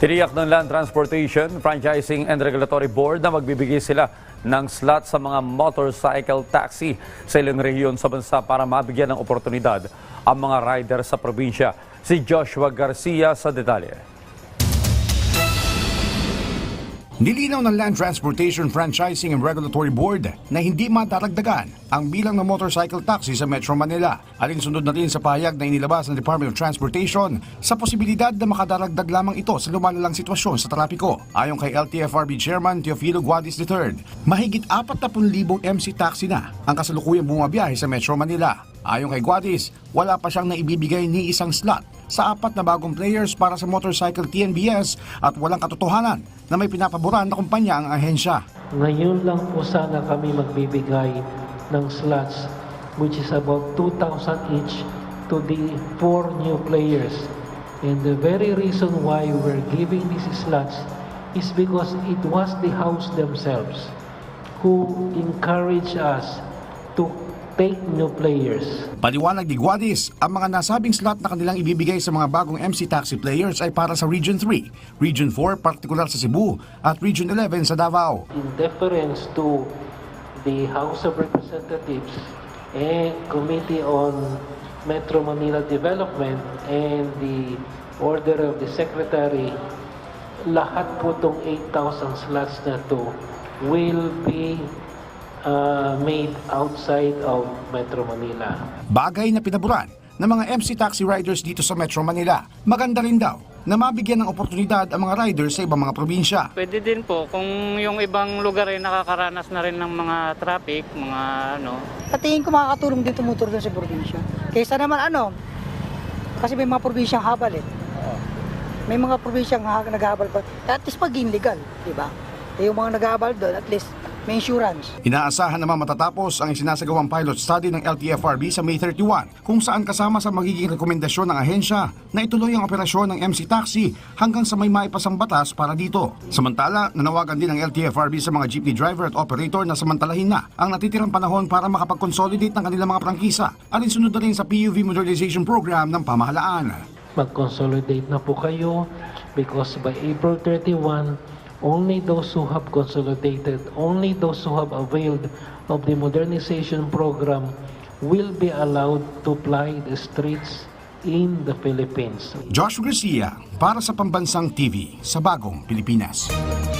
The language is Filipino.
Tiniyak ng Land Transportation, Franchising and Regulatory Board na magbibigay sila ng slot sa mga motorcycle taxi sa ilang rehiyon sa bansa para mabigyan ng oportunidad ang mga rider sa probinsya. Si Joshua Garcia sa detalye. Nilinaw ng Land Transportation Franchising and Regulatory Board na hindi madaragdagan ang bilang ng motorcycle taxi sa Metro Manila. Alinsunod na rin sa pahayag na inilabas ng Department of Transportation sa posibilidad na makadaragdag lamang ito sa lumalalang sitwasyon sa trapiko. Ayon kay LTFRB Chairman Teofilo Guadis III, mahigit 40,000 MC taxi na ang kasalukuyang bumabiyahe sa Metro Manila. Ayon kay Guadis, wala pa siyang naibibigay ni isang slot sa apat na bagong players para sa motorcycle TNBS at walang katotohanan na may pinapaboran na kumpanya ang ahensya. Ngayon lang po sana kami magbibigay ng slots which is about 2,000 each to the four new players. And the very reason why we're giving these slots is because it was the house themselves who encouraged us to take new players. Paliwanag ni Guadis, ang mga nasabing slot na kanilang ibibigay sa mga bagong MC taxi players ay para sa Region 3, Region 4 partikular sa Cebu at Region 11 sa Davao. in deference to the House of Representatives and Committee on Metro Manila Development and the order of the Secretary, lahat po itong 8,000 slots na to will be uh, made outside of Metro Manila. Bagay na pinaboran ng mga MC taxi riders dito sa Metro Manila. Maganda rin daw na mabigyan ng oportunidad ang mga riders sa ibang mga probinsya. Pwede din po kung yung ibang lugar ay nakakaranas na rin ng mga traffic, mga ano, Sa tingin ko makakatulong din tumutur doon sa probinsya. Kaysa naman ano, kasi may mga probinsyang habal eh. May mga probinsyang ha- naghahabal pa. At least pag illegal, di ba? Eh, yung mga naghahabal doon, at least may insurance. Inaasahan naman matatapos ang isinasagawang pilot study ng LTFRB sa May 31 kung saan kasama sa magiging rekomendasyon ng ahensya na ituloy ang operasyon ng MC Taxi hanggang sa may maipasang batas para dito. Samantala, nanawagan din ng LTFRB sa mga jeepney driver at operator na samantalahin na ang natitirang panahon para makapag-consolidate ng kanilang mga prangkisa alinsunod na rin sa PUV modernization program ng pamahalaan. mag-consolidate na po kayo because by April 31, only those who have consolidated, only those who have availed of the modernization program will be allowed to ply the streets in the Philippines. Joshua Garcia para sa Pambansang TV sa Bagong Pilipinas.